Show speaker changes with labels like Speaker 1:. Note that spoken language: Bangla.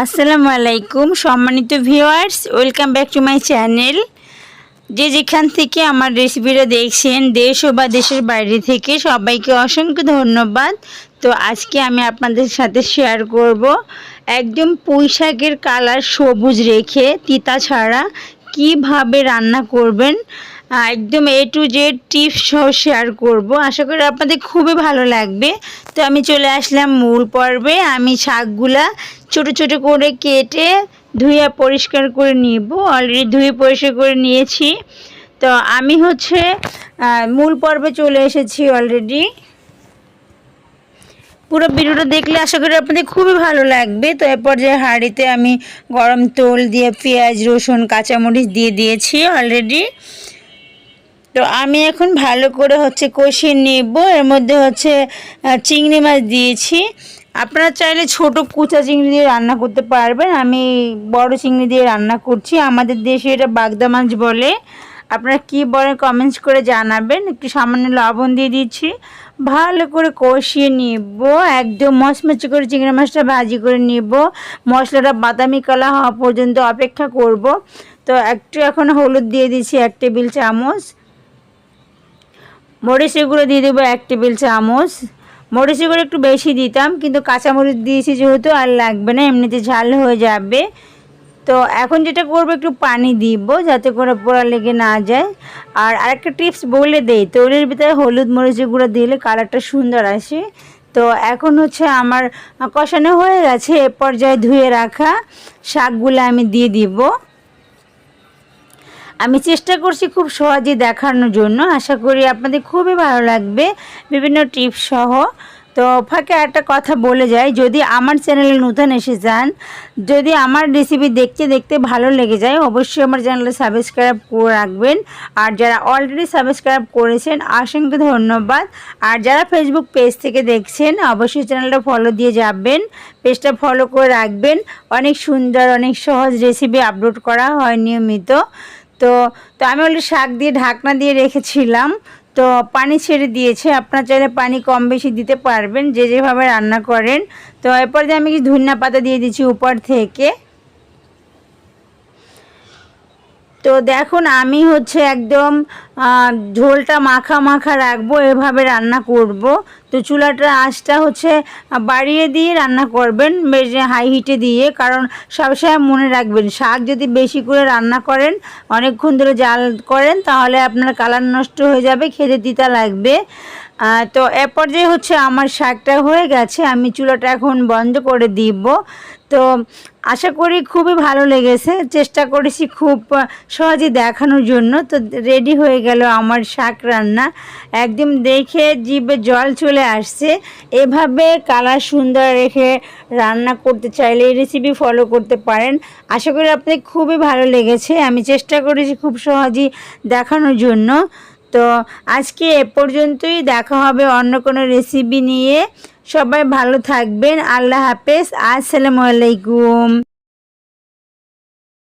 Speaker 1: আসসালামু আলাইকুম, সম্মানিত viewers welcome back to my channel যে যেখান থেকে আমার রেসিপিটা দেখছেন, দেশ বা দেশের বাইরে থেকে সবাইকে অসংখ্য ধন্যবাদ। তো আজকে আমি আপনাদের সাথে শেয়ার করব একদম পুঁই শাকের কালার সবুজ রেখে তিতা ছাড়া কীভাবে রান্না করবেন। একদম এ টু জেড টিপস সহ শেয়ার করব। আশা করি আপনাদের খুবই ভালো লাগবে। তো আমি চলে আসলাম মূল পর্বে। আমি শাকগুলা ছোট ছোট করে কেটে ধুয়ে পরিষ্কার করে নিব। অলরেডি ধুয়ে পরিষ্কার করে নিয়েছি। তো আমি হচ্ছে মূল পর্বে চলে এসেছি অলরেডি পুরো ভিডিওটা দেখলে আশা করি আপনাদের খুবই ভালো লাগবে। তো এরপর যে হাঁড়িতে আমি গরম তেল দিয়ে পেঁয়াজ, রসুন, কাঁচামরিচ দিয়ে দিয়েছি অলরেডি তো আমি এখন ভালো করে হচ্ছে কষিয়ে নেব। এর মধ্যে হচ্ছে চিংড়ি মাছ দিয়েছি। আপনারা চাইলে ছোট কুচা চিংড়ি দিয়ে রান্না করতে পারবেন। আমি বড় চিংড়ি দিয়ে রান্না করছি। আমাদের দেশে এটা বাগদা মাছ বলে। আপনারা কি বলেন কমেন্টস করে জানাবেন। একটু সামান্য লবণ দিয়ে দিচ্ছি। ভালো করে কষিয়ে নিব। একদম মচমচে করে চিংড়ি মাছটা ভাজি করে নিব। মশলাটা বাদামি কালা হওয়া পর্যন্ত অপেক্ষা করব। তো একটু এখন হলুদ দিয়ে দিচ্ছি এক টেবিল চামচ। মরিচের গুঁড়ো দিয়ে দেবো এক টেবিল চামচ। মরিচের গুঁড়ো একটু বেশি দিতাম, কিন্তু কাঁচামরিচ দিয়েছি যেহেতু আর লাগবে না, এমনিতে ঝাল হয়ে যাবে। তো এখন যেটা করব, একটু পানি দিব যাতে করে পোড়া লেগে না যায়। আর আরেকটা টিপস বলে দেই তৈলের ভিতরে হলুদ মরিচের গুঁড়ো দিলে কালারটা সুন্দর আসে। তো এখন হচ্ছে আমার কষানো হয়ে গেছে, এ পর্যায়ে ধুয়ে রাখা শাকগুলো আমি দিয়ে দিব। আমি চেষ্টা করছি খুব সহজে দেখানোর জন্য। আশা করি আপনাদের খুবই ভালো লাগবে। বিভিন্ন টিপস সহ। তো ফাঁকে একটা কথা বলে যাই, যদি আমার চ্যানেলে নতুন এসে যান, যদি আমার রেসিপি দেখতে দেখতে ভালো লেগে যায়, অবশ্যই আমার চ্যানেলে সাবস্ক্রাইব করে রাখবেন। আর যারা অলরেডি সাবস্ক্রাইব করেছেন, অসংখ্য ধন্যবাদ। আর যারা ফেসবুক পেজ থেকে দেখছেন, অবশ্যই চ্যানেলটা ফলো দিয়ে যাবেন পেজটা ফলো করে রাখবেন। অনেক সুন্দর, অনেক সহজ রেসিপি আপলোড করা হয় নিয়মিত। তো তো আমি অলরেডি শাক দিয়ে ঢাকনা দিয়ে রেখেছিলাম। তো পানি ছেড়ে দিয়েছে, আপনার চাইলে পানি কম বেশি দিতে পারবেন, যে যেভাবে রান্না করেন। তো এরপর আমি কিছু ধনিয়া পাতা দিয়ে দিচ্ছি উপর থেকে। তো দেখুন, আমি হচ্ছে একদম ঝোলটা মাখা মাখা রাখব, এভাবে রান্না করব। তো চুলাটা আঁচটা হচ্ছে বাড়িয়ে দিয়ে রান্না করবেন, বেশ হাই হিটে দিয়ে, কারণ সবসময় মনে রাখবেন, শাক যদি বেশি করে রান্না করেন, অনেকক্ষণ ধরে জাল করেন, তাহলে আপনার কালার নষ্ট হয়ে যাবে, খেতে তিতা লাগবে। তো এ পর্যায়ে হচ্ছে আমার শাকটা হয়ে গেছে, আমি চুলাটা এখন বন্ধ করে দিব। তো আশা করি খুবই ভালো লেগেছে, চেষ্টা করেছি খুব সহজে দেখানোর জন্য। তো রেডি হয়ে গেল আমার শাক রান্না। একদম দেখে জিভে জল চলে আসছে। এভাবে কালার সুন্দর রেখে রান্না করতে চাইলে এই রেসিপি ফলো করতে পারেন। আশা করি আপনাদের খুবই ভালো লেগেছে। আমি চেষ্টা করেছি খুব সহজেই দেখানোর জন্য। তো আজকে এ পর্যন্তই। দেখা হবে অন্য কোনো রেসিপি নিয়ে। সবাই ভালো থাকবেন। আল্লাহ হাফেজ। আসসালামু আলাইকুম।